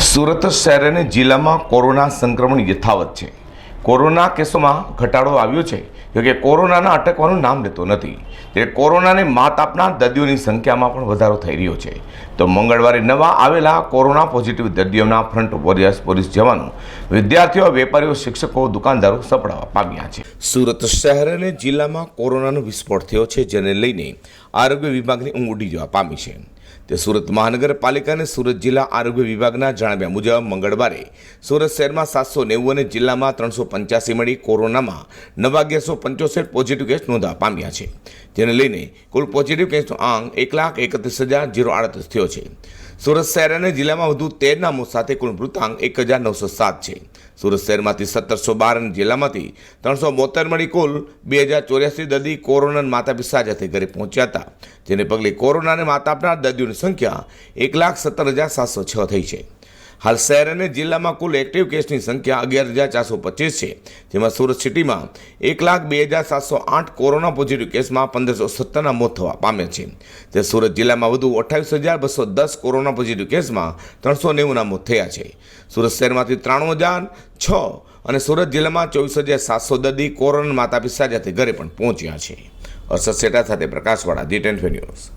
સુરત શહેર અને જિલ્લામાં કોરોના સંક્રમણ યથાવત છે. કોરોના કેસોમાં ઘટાડો આવ્યો છે, જોકે કોરોનાના અટકવાનું નામ લેતો નથી. ત્યારે કોરોનાને માત આપનાર દર્દીઓની સંખ્યામાં પણ વધારો થઈ રહ્યો છે. તો મંગળવારે નવા આવેલા કોરોના પોઝિટિવ દર્દીઓના ફ્રન્ટ વોરિયર્સ પોલીસ જવાનો વિદ્યાર્થીઓ, વેપારીઓ, શિક્ષકો, દુકાનદારો સપડાવા પામ્યા છે. સુરત શહેર અને જિલ્લામાં કોરોનાનો વિસ્ફોટ થયો છે, જેને લઈને આરોગ્ય વિભાગની ઊંઘ ઉડી જવા પામી છે. તે સુરત મહાનગરપાલિકા અને સુરત જિલ્લા આરોગ્ય વિભાગના જણાવ્યા મુજબ મંગળવારે સુરત શહેરમાં સાતસો નેવું અને જિલ્લામાં ત્રણસો પંચ્યાસી મળી કોરોનામાં નવા અગિયારસો પંચોતેર પોઝિટિવ કેસ નોંધવા પામ્યા છે. જેને લઈને કુલ પોઝિટિવ કેસનો આંક એક લાખ એકત્રીસ હજાર જીરો આડત્રીસ થયો છે. સુરત શહેર અને જિલ્લામાં વધુ તેરના નામો સાથે કુલ મૃતાંક એક હજાર નવસો સાત છે. સુરત શહેરમાંથી સત્તરસો બાર અને જિલ્લામાંથી ત્રણસો બોતેર મળી કુલ બે હજાર ચોર્યાસી દર્દી કોરોના માતા પિતા સાથે ઘરે પહોંચ્યા હતા, જેને પગલે કોરોનાને માતા આપનાર દર્દીઓની સંખ્યા એક લાખ સત્તર હજાર સાતસો છ થઈ છે. હાલ શહેર અને જિલ્લામાં કુલ એક્ટિવ કેસની સંખ્યા અગિયાર હજાર ચારસો પચીસ છે. જેમાં સુરત સિટીમાં એક લાખ બે હજાર સાતસો આઠ કોરોના પોઝિટિવ કેસમાં પંદરસો સત્તરના મોત થવા પામ્યા છે. તે સુરત જિલ્લામાં વધુ અઠ્ઠાવીસ હજાર બસો દસ કોરોના પોઝિટિવ કેસમાં ત્રણસો નેવુંના મોત થયા છે. સુરત શહેરમાંથી ત્રાણું હજાર છ અને સુરત જિલ્લામાં ચોવીસ હજાર સાતસો દર્દી કોરોના માતા પિતા સાથે ઘરે પણ પહોંચ્યા છે. અરસદ સેટા સાથે પ્રકાશવાળા ડી ટેન ન્યૂઝ.